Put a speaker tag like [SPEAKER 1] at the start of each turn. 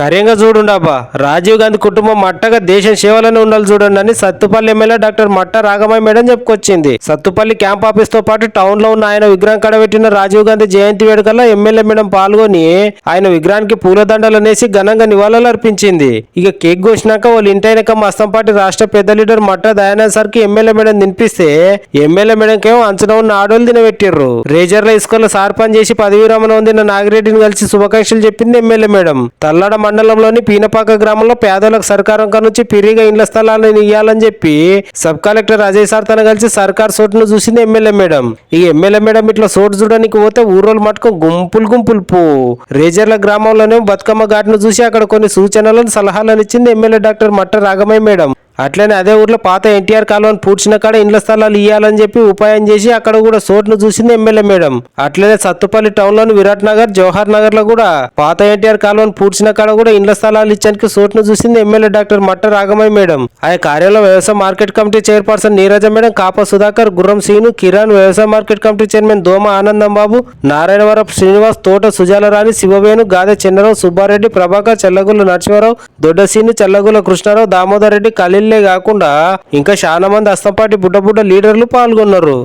[SPEAKER 1] కరేంగా చూడుండాబా రాజీవ్ గాంధీ కుటుంబం మట్టగా దేశం సేవలోనే ఉండాలి చూడండి అని సత్తుపల్లి ఎమ్మెల్యే డాక్టర్ మట్ట రాఘమయ్య మేడం చెప్పుకొచ్చింది. సత్తుపల్లి క్యాంప్ ఆఫీస్తో పాటు టౌన్లో ఉన్న ఆయన విగ్రహం కడబెట్టిన రాజీవ్ గాంధీ జయంతి వేడుకల్లో ఎమ్మెల్యే మేడం పాల్గొని ఆయన విగ్రహానికి పూలదండలు అనేసి ఘనంగా నివాళులు అర్పించింది. ఇక కేక్ కోసినాక వాళ్ళు ఇంటైనక మస్తంపాటి రాష్ట్ర పెద్ద లీడర్ మట్ట దయానంద్ సార్కి ఎమ్మెల్యే మేడం తినిపిస్తే ఎమ్మెల్యే మేడం కేమో అంచనా ఉన్న ఆడోళ్ళు తినబెట్టిర్రు. రేజర్ల ఇసుకలో సార్పంచ్ చేసి పదవీ విరమణ పొందిన నాగిరెడ్డిని కలిసి శుభాకాంక్షలు చెప్పింది ఎమ్మెల్యే మేడం. తల్లడ మండలంలోని పీనపాక గ్రామంలో పేదలకు సర్కారం నుంచి పిరిగా ఇండ్ల స్థలాలను ఇయ్యాలని చెప్పి సబ్ కలెక్టర్ అజయ్ సార్ తన కలిసి సర్కార్ సోటును చూసింది ఎమ్మెల్యే మేడం. ఈ ఎమ్మెల్యే మేడం ఇట్లా సోటు చూడడానికి పోతే ఊరోళ్ళు మటుకు గుంపులు గుంపులు పో. రేజర్ల గ్రామంలోనే బతుకమ్మ ఘాట్ను చూసి అక్కడ కొన్ని సూచనలను సలహాలను ఇచ్చింది ఎమ్మెల్యే డాక్టర్ మట్ట రాగమయ్య మేడం. అట్లనే అదే ఊర్లో పాత ఎన్టీఆర్ కాలువను పూడ్చిన కాడ ఇండ్ల స్థలాలు ఇవ్వాలని చెప్పి ఉపాయం చేసి అక్కడ కూడా సోటును చూసింది ఎమ్మెల్యే మేడం. అట్లనే సత్తుపల్లి టౌన్లోని విరాట్ నగర్ జవహర్ నగర్లో కూడా పాత ఎన్టీఆర్ కాలువను పూడ్చిన కాడ కూడా ఇండ్ల స్థలాలు ఇచ్చానికి సోటును చూసింది ఎమ్మెల్యే డాక్టర్ మట్ట రాగమయ్య మేడం. ఆ కార్యంలో వ్యవసాయ market committee chairperson Neeraja madam Kapa Sudhakar Gurram scene Kiran వ్యవసాయ మార్కెట్ కమిటీ చైర్మన్ దోమ ఆనందం బాబు నారాయణవరపు శ్రీనివాస్ తోట సుజాలరాణి శివవేణు గాదె చిన్నరావు సుబ్బారెడ్డి ప్రభాకర్ చెల్లగుల్ల నరసింహారావు దొడ్డసీని చెల్లగుల్ల కృష్ణారావు దామోదర్ రెడ్డి ఖలీల్లే కాకుండా ఇంకా చాలా మంది అస్తంపాటి బుడ్డ బుడ్డ లీడర్లు పాల్గొన్నారు.